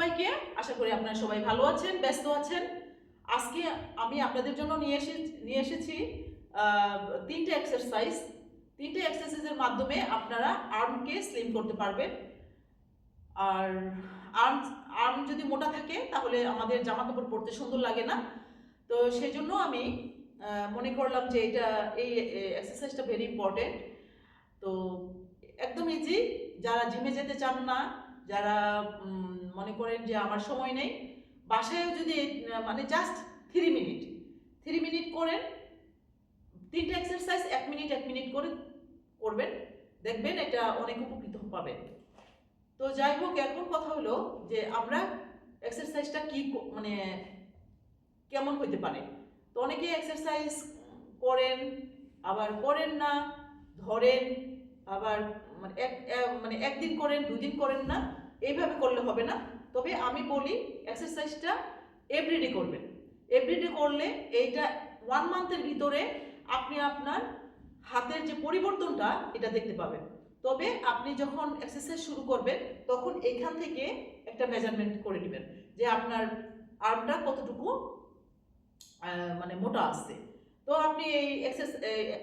সবাইকে। আশা করি আপনারা সবাই ভালো আছেন, ব্যস্ত আছেন। আজকে আমি আপনাদের জন্য নিয়ে এসে, নিয়ে এসেছি তিনটে এক্সারসাইজ তিনটে এক্সারসাইজের মাধ্যমে আপনারা আর্মকে স্লিম করতে পারবেন। আর আর্ম আর্ম যদি মোটা থাকে, তাহলে আমাদের জামা কাপড় পরতে সুন্দর লাগে না। তো সেই জন্য আমি মনে করলাম যে এটা এই এক্সারসাইজটা ভেরি ইম্পর্টেন্ট তো একদম ইজি যারা জিমে যেতে চান না, যারা মনে করেন যে আমার সময় নেই বাসায় যদি মানে just three minute three minute করেন তিনটে এক্সারসাইজ এক মিনিট এক মিনিট করে করবেন, দেখবেন এটা অনেক উপকৃত পাবেন। তো যাই হোক, এখন কথা হলো যে আমরা এক্সারসাইজটা কি মানে কেমন হইতে পারে? তো অনেকে এক্সারসাইজ করেন, আবার করেন না, ধরেন, আবার মানে এক মানে একদিন করেন, দুদিন করেন না এইভাবে করলে হবে না। তবে আমি বলি এক্সারসাইজটা এভরিডে করবেন। এভরিডে করলে এইটা ওয়ান মান্থের ভিতরে আপনি আপনার হাতের যে পরিবর্তনটা, এটা দেখতে পাবেন। তবে আপনি যখন এক্সারসাইজ শুরু করবেন, তখন এখান থেকে একটা মেজারমেন্ট করে নেবেন যে আপনার আর্মটা কতটুকু মানে মোটা আসছে তো আপনি এই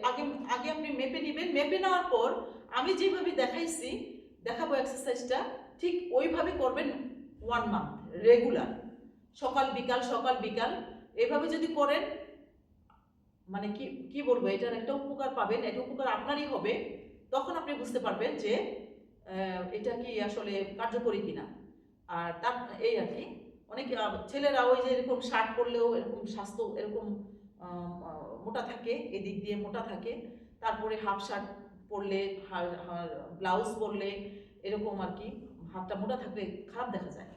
আগে আগে আপনি মেপে নেবেন। মেপে নেওয়ার পর আমি যেভাবে দেখাইছি, দেখাবো এক্সারসাইজটা ঠিক ওইভাবে করবেন ওয়ান মান্থ রেগুলার সকাল, বিকাল সকাল, বিকাল। এভাবে যদি করেন মানে কি কি বলব, এটার একটা উপকার পাবেন, এটা উপকার আপনারই হবে। তখন আপনি বুঝতে পারবেন যে এটা কি আসলে কার্যকরী কিনা। আর তার, এই আর কি, অনেক ছেলেরা ওই যে এরকম শার্ট পরলেও এরকম স্বাস্থ্য এরকম মোটা থাকে, এদিক দিয়ে মোটা থাকে, তারপরে হাফ শার্ট পরলে ব্লাউজ পরলে, এরকম আর কি। হাতটা মোটা থাকলে খারাপ দেখা যায়।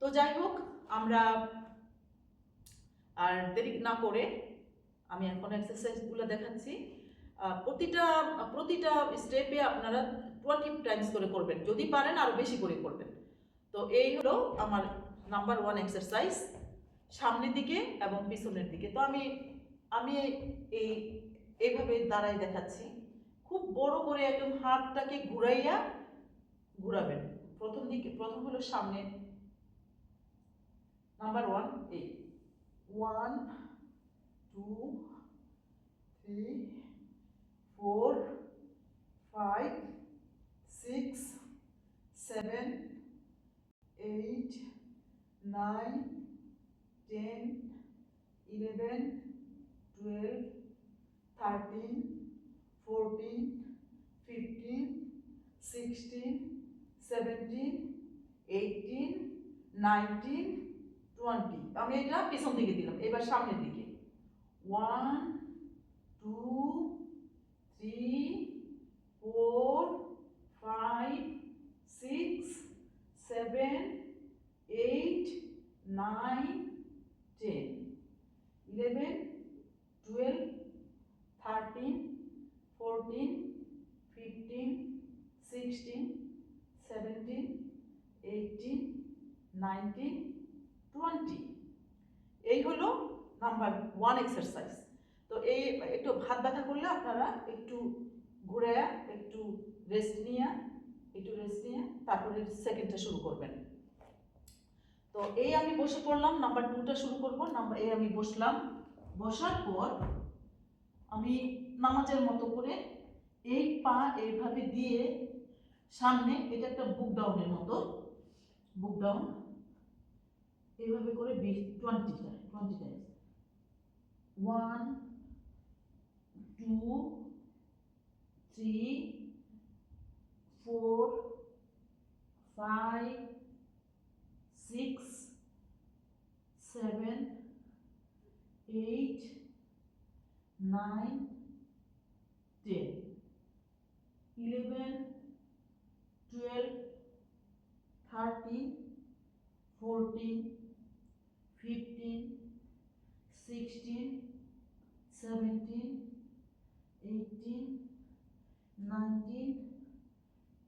তো যাই হোক, আমরা আর দেরি না করে আমি এখন এক্সারসাইজগুলো দেখাচ্ছি। প্রতিটা প্রতিটা স্টেপে আপনারা টোয়েন্টি টাইমস করে করবেন। যদি পারেন আরও বেশি করে করবেন। তো এই হলো আমার নাম্বার ওয়ান এক্সারসাইজ সামনের দিকে এবং পিছনের দিকে। তো আমি আমি এই, এইভাবে দাঁড়াই দেখাচ্ছি। খুব বড় করে একদম হাতটাকে ঘুরাইয়া ঘুরাবেন। প্রথম দিকে, প্রথম হলো সামনে। নাম্বার ওয়ান এই one two three four five six seven eight nine ten eleven twelve thirteen fourteen fifteen sixteen seventeen eighteen nineteen twenty আমি এটা পিছন দিকে দিলাম, এবার সামনের দিকে। One two three four five six seven eight nine ten eleven twelve thirteen fourteen fifteen sixteen seventeen eighteen nineteen twenty এই হলো নাম্বার ওয়ান এক্সারসাইজ তো এই একটু হাত ব্যথা করলে আপনারা একটু ঘুরে, একটু রেস্ট নিয়ে, একটু রেস্ট নিয়ে তারপরে সেকেন্ডটা শুরু করবেন। তো এই আমি বসে পড়লাম নাম্বার টুটা শুরু করব নাম্বার এই আমি বসলাম। বসার পর আমি নামাজের মতো করে এই পা এইভাবে দিয়ে সামনে এটা একটা বুক ডাউনের মতো। বুক ডাউন এইভাবে করে বিশ twenty twenty times one two three four five six seven eight nine ten eleven twelve thirteen fourteen fifteen sixteen seventeen eighteen nineteen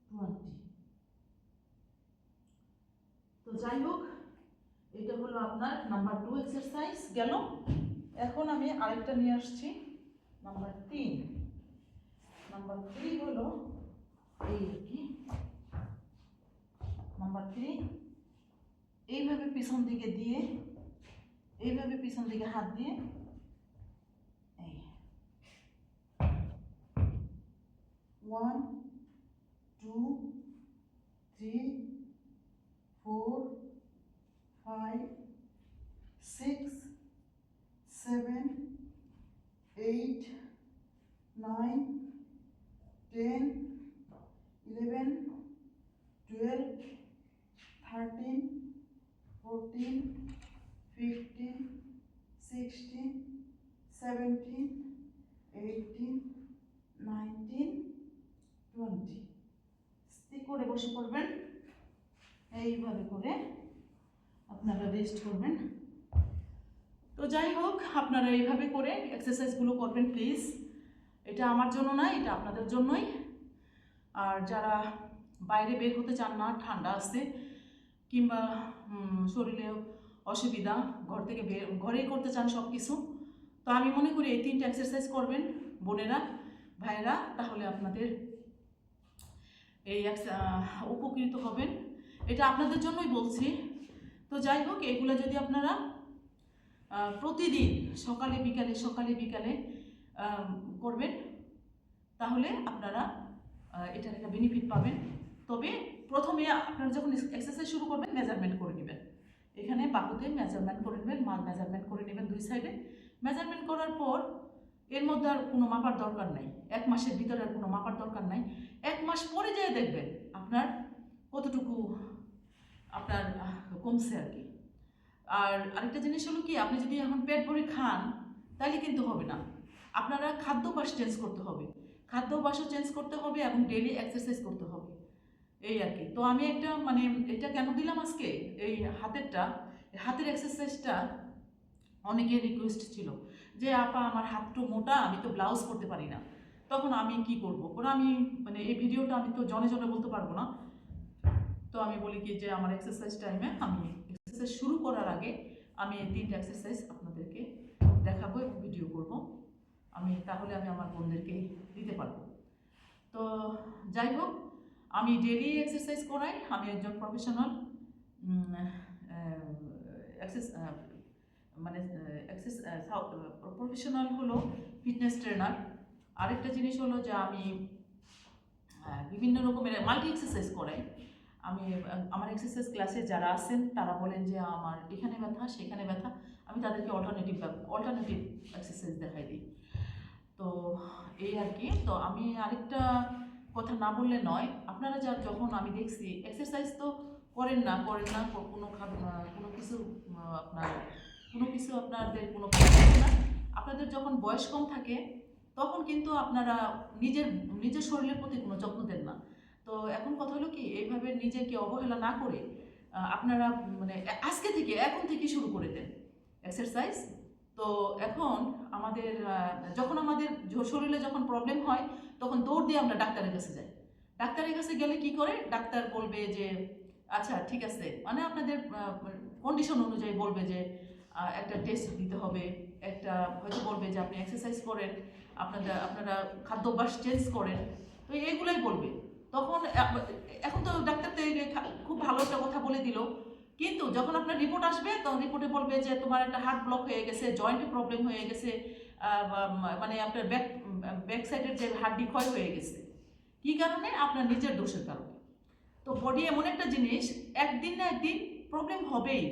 twenty তো যাই হোক, এটা হলো আপনার নাম্বার টু এক্সারসাইজ গেল? এখন আমি আরেকটা নিয়ে আসছি নাম্বার তিন নাম্বার থ্রি হলো, এই আর কি। নাম্বার থ্রি এইভাবে পিছন দিকে দিয়ে এইভাবে পিছন দিকে হাত দিয়ে এই। One two three four five six seven eight nine ten eleven twelve thirteen fourteen fifteen sixteen seventeen eighteen nineteen twenty করে বসে পড়বেন। এইভাবে করে আপনারা রেস্ট করবেন। তো যাই হোক, আপনারা এইভাবে করে এক্সারসাইজগুলো করবেন প্লিজ এটা আমার জন্য না, এটা আপনাদের জন্যই। আর যারা বাইরে বের হতে চান না, ঠান্ডা আসছে কিংবা শরীরে অসুবিধা, ঘর থেকে ঘরেই করতে চান সব কিছু তো আমি মনে করি এই তিনটা এক্সারসাইজ করবেন বোনেরা, ভাইয়েরা, তাহলে আপনাদের এই উপকৃত হবেন। এটা আপনাদের জন্যই বলছি। তো যাই হোক, এগুলো যদি আপনারা প্রতিদিন সকালে, বিকালে সকালে, বিকালে করবেন, তাহলে আপনারা এটার একটা বেনিফিট পাবেন। তবে প্রথমে আপনারা যখন এক্সারসাইজ শুরু করবেন মেজারমেন্ট করে নেবেন। এখানে বাহুতে মেজারমেন্ট করে নেবেন, মাল মেজারমেন্ট করে নেবেন দুই সাইডে মেজারমেন্ট করার পর এর মধ্যে আর কোনো মাপার দরকার নাই। এক মাসের ভিতরে আর কোনো মাপার দরকার নাই। এক মাস পরে যেয়ে দেখবেন আপনার কতটুকু আপনার কমছে আর কি। আর আরেকটা জিনিস হলো কি, আপনি যদি এখন পেট ভরে খান, তাহলে কিন্তু হবে না। আপনারা খাদ্যাভ্যাস চেঞ্জ করতে হবে। খাদ্যাভ্যাসও চেঞ্জ করতে হবে এবং ডেলি এক্সারসাইজ করতে হবে। এই আর কি। তো আমি একটা মানে এটা কেন দিলাম আজকে? এই হাতেরটা, হাতের এক্সারসাইজটা অনেকের রিকোয়েস্ট ছিল যে, আপা, আমার হাত তো মোটা, আমি তো ব্লাউজ করতে পারি না। তখন আমি কি করব? ওরা আমি মানে এই ভিডিওটা আমি তো জনে জনে বলতে পারব না। তো আমি বলি কি যে, আমার এক্সারসাইজ টাইমে আমি এক্সারসাইজ শুরু করার আগে আমি এই তিনটা এক্সারসাইজ আপনাদেরকে দেখাবো ভিডিও করব। আমি, তাহলে আমি আমার বোনদেরকে দিতে পারব। তো যাই হোক আমি ডেলি এক্সারসাইজ করাই, আমি একজন প্রফেশনাল মানে প্রফেশনাল হলো ফিটনেস ট্রেনার আরেকটা জিনিস হলো যে আমি বিভিন্ন রকমের মাল্টি এক্সারসাইজ করাই। আমি, আমার এক্সারসাইজ ক্লাসে যারা আসেন তারা বলেন যে আমার এখানে ব্যথা, সেখানে ব্যথা। আমি তাদেরকে অল্টারনেটিভ অল্টারনেটিভ এক্সারসাইজ দেখাই দিই। তো, এই আর কি। তো আমি আরেকটা কথা না বললে নয়। আপনারা যা যখন আমি দেখছি এক্সারসাইজ তো করেন না করেন না কোনো কোনো কিছু আপনার, কোনো কিছু আপনাদের কোনো না। আপনাদের যখন বয়স কম থাকে, তখন কিন্তু আপনারা নিজের নিজের শরীরের প্রতি কোনো যত্ন দেন না। তো এখন কথা হলো কি, এইভাবে নিজেকে অবহেলা না করে আপনারা মানে আজকে থেকে, এখন থেকে শুরু করে দেন। এক্সারসাইজ তো এখন আমাদের যখন আমাদের শরীরে যখন প্রবলেম হয়, তখন দৌড় দিয়ে আমরা ডাক্তারের কাছে যাই। ডাক্তারের কাছে গেলে কি করে? ডাক্তার বলবে যে আচ্ছা ঠিক আছে। মানে আপনাদের কন্ডিশন অনুযায়ী বলবে যে একটা টেস্ট দিতে হবে। একটা হয়তো বলবে যে, আপনি এক্সারসাইজ করেন আপনাদের আপনারা খাদ্যাভ্যাস চেঞ্জ করেন। তো এইগুলাই বলবে। তখন এখন তো ডাক্তার তো খুব ভালো একটা কথা বলে দিল। কিন্তু যখন আপনার রিপোর্ট আসবে, তখন রিপোর্টে বলবে যে তোমার একটা হার্ট ব্লক হয়ে গেছে জয়েন্টে প্রবলেম হয়ে গেছে মানে আপনার ব্যাক ব্যাক সাইডের যে হাড্ডি ক্ষয় হয়ে গেছে। কী কারণে? আপনার নিজের দোষের কারণে। তো বডি এমন একটা জিনিস, একদিন না একদিন প্রবলেম হবেই।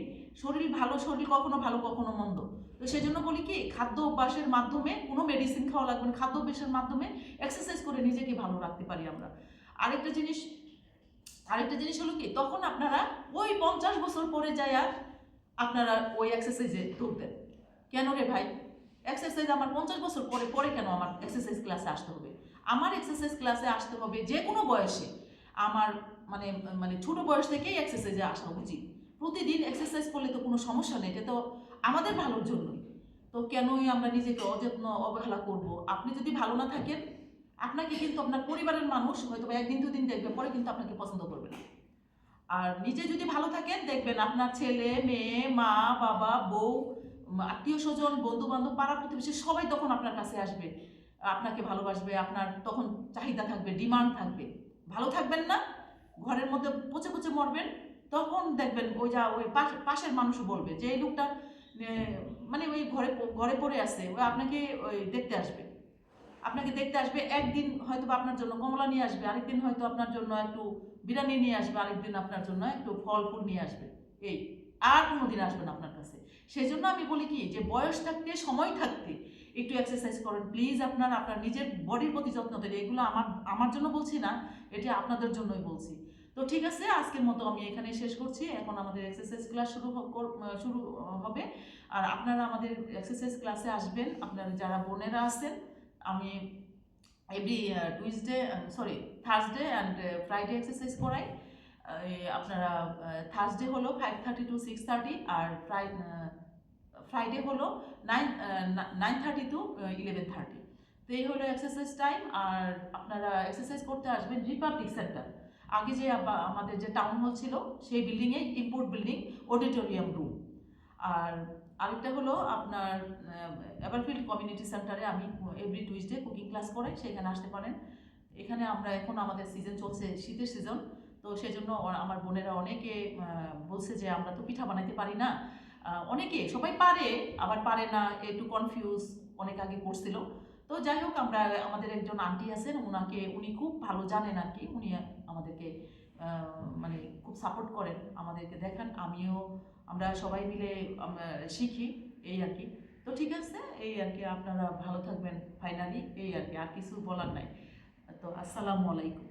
শরীর ভালো, শরীর কখনো ভালো, কখনো মন্দ। তো সেই জন্য বলি কি, খাদ্য অভ্যাসের মাধ্যমে কোনো মেডিসিন খাওয়া লাগবে না। খাদ্য অভ্যাসের মাধ্যমে এক্সারসাইজ করে নিজেকে ভালো রাখতে পারি আমরা। আরেকটা জিনিস আরেকটা জিনিস হলো কি, তখন আপনারা ওই পঞ্চাশ বছর পরে যায় আর আপনারা ওই এক্সারসাইজে দৌড়তেন কেন রে ভাই? এক্সারসাইজ আমার পঞ্চাশ বছর পরে পরে কেন আমার এক্সারসাইজ ক্লাসে আসতে হবে? আমার এক্সারসাইজ ক্লাসে আসতে হবে যে কোনো বয়সে। আমার মানে মানে ছোট বয়স থেকেই এক্সারসাইজে আসা উচিত। প্রতিদিন এক্সারসাইজ করলে তো কোনো সমস্যা নেই, এটা তো আমাদের ভালোর জন্যই। তো কেনই আমরা নিজেকে অযত্ন অবহেলা করব? আপনি যদি ভালো না থাকেন আপনাকে কিন্তু আপনার পরিবারের মানুষ হয়তো একদিন দুদিন দেখবে, পরে কিন্তু আপনাকে পছন্দ করবে না। আর নিজে যদি ভালো থাকেন, দেখবেন আপনার ছেলে, মেয়ে, মা, বাবা, বউ আত্মীয় স্বজন বন্ধু বান্ধব পাড়া প্রতিবেশী, সবাই তখন আপনার কাছে আসবে, আপনাকে ভালোবাসবে, আপনার তখন চাহিদা থাকবে, ডিমান্ড থাকবে। ভালো থাকবেন না, ঘরের মধ্যে পচে পচে মরবেন, তখন দেখবেন ওই যা ওই পাশ- পাশের মানুষও বলবে যে, এই লোকটা মানে ওই ঘরে ঘরে পড়ে আছে ওই আপনাকে ওই দেখতে আসবে। আপনাকে দেখতে আসবে, একদিন হয়তো আপনার জন্য কমলা নিয়ে আসবে, আরেকদিন হয়তো আপনার জন্য একটু বিরিয়ানি নিয়ে আসবে, আরেকদিন আপনার জন্য একটু ফল ফুল নিয়ে আসবে। এই, আর কোনোদিন আসবে না আপনার কাছে। সেই জন্য আমি বলি কি, যে বয়স থাকতে, সময় থাকতে একটু এক্সারসাইজ করেন। প্লিজ আপনার আপনার নিজের বডির প্রতি যত্ন দেন। এগুলো আমার আমার জন্য বলছি না, এটি আপনাদের জন্যই বলছি। তো ঠিক আছে, আজকের মতো আমি এখানে শেষ করছি। এখন আমাদের এক্সারসাইজ ক্লাস শুরু শুরু হবে। আর আপনারা আমাদের এক্সারসাইজ ক্লাসে আসবেন। আপনারা যারা বোনেরা আছেন আমি every Tuesday sorry Thursday and Friday exercise করাই। আপনারা থার্সডে হলো five thirty to six thirty R fry Friday হলো nine nine thirty to eleven thirty তো এই হলো এক্সারসাইজ টাইম আর আপনারা এক্সারসাইজ করতে আসবেন রিপাবলিক সেন্টার আগে যে আমাদের যে টাউন হল ছিল, সেই বিল্ডিংয়ে ইম্পোর্ট বিল্ডিং অডিটোরিয়াম রুম আর আরেকটা হলো আপনার এভারফিল্ড কমিউনিটি সেন্টারে আমি এভরি টুইসডে কুকিং ক্লাস করাই সেখানে আসতে পারেন। এখানে আমরা এখন আমাদের সিজন চলছে শীতের সিজন তো সেজন্য আমার বোনেরা অনেকে বলছে যে আমরা তো পিঠা বানাইতে পারি না। অনেকে, সবাই পারে, আবার পারে না, একটু কনফিউজ অনেক আগে করছিল। তো যাই হোক, আমরা আমাদের একজন আন্টি আছেন ওনাকে উনি খুব ভালো জানেন আর কি উনি আমাদেরকে মানে খুব সাপোর্ট করেন, আমাদেরকে দেখান। আমিও আমরা সবাই মিলে আমরা শিখি, এই আর কি। তো ঠিক আছে, এই আর কি, আপনারা ভালো থাকবেন ফাইনালি এই আর কি, আর কিছু বলার নাই। তো আসসালামু আলাইকুম।